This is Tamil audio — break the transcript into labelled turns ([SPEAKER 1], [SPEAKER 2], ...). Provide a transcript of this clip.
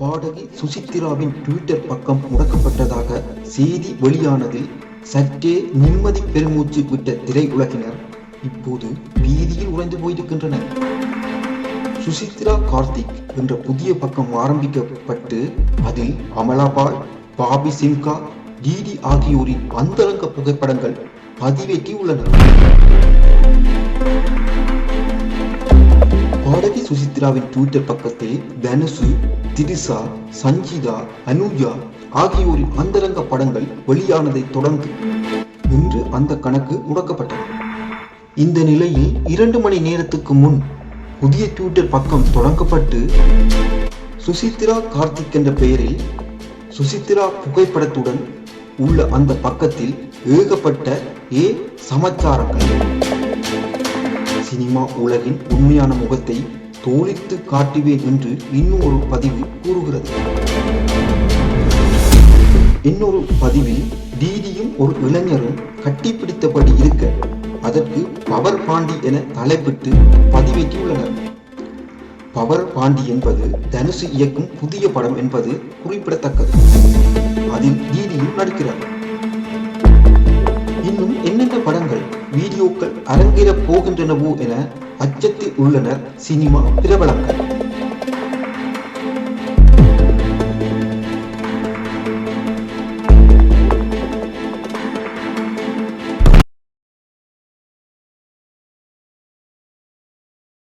[SPEAKER 1] பாடகி சுசித்ராவின் ட்விட்டர் பக்கம் முடக்கப்பட்டதாக செய்தி வெளியானதில் சற்றே நிம்மதி பெருமூச்சு விட்ட திரையுலகினர் இப்போது வீதியில் உறைந்து போயிருக்கின்றனர். சுசித்ரா கார்த்திக் என்ற புதிய பக்கம் ஆரம்பிக்கப்பட்டு அதில் அமலாபால் பாபி சிம்கா டிடி ஆகியோரின் அந்தரங்க புகைப்படங்கள் பதிவேற்றி உள்ளன பாடகி சுசித்ராவின் ட்விட்டர் பக்கத்தில் தனுசு திரிசா சஞ்சிதா அனுஜா ஆகியோரின் அந்தரங்க படங்கள் வெளியானதை தொடர்ந்து இன்று அந்த கணக்கு முடக்கப்பட்டது. இந்த நிலையில் இரண்டு மணி நேரத்துக்கு முன் புதிய ட்விட்டர் பக்கம் தொடங்கப்பட்டு சுசித்ரா கார்த்திக் என்ற பெயரில் சுசித்ரா புகைப்படத்துடன் உள்ள அந்த பக்கத்தில் ஏகப்பட்ட ஏ சமாச்சாரங்கள். சினிமா உலகின் உண்மையான முகத்தை தோலித்து காட்டுவேன் என்று இன்னொரு பதிவு கூறுகிறது. இன்னொரு பதிவில் டிடியும் ஒரு இளைஞரும் கட்டிப்பிடித்தபடி இருக்க அதற்கு பவர் பாண்டி என தலைப்பிட்டு பதிவேற்றியுள்ளனர். பவர் பாண்டி என்பது தனுசு இயக்கும் புதிய படம் என்பது குறிப்பிடத்தக்கது. அதில் டிடியும் நடிக்கிறார். இன்னும் என்னென்ன படங்கள் வீடியோக்கள் அரங்கேறப் போகின்றனவோ என அச்சத்தில் உள்ளனர் சினிமா பிரபலங்கள்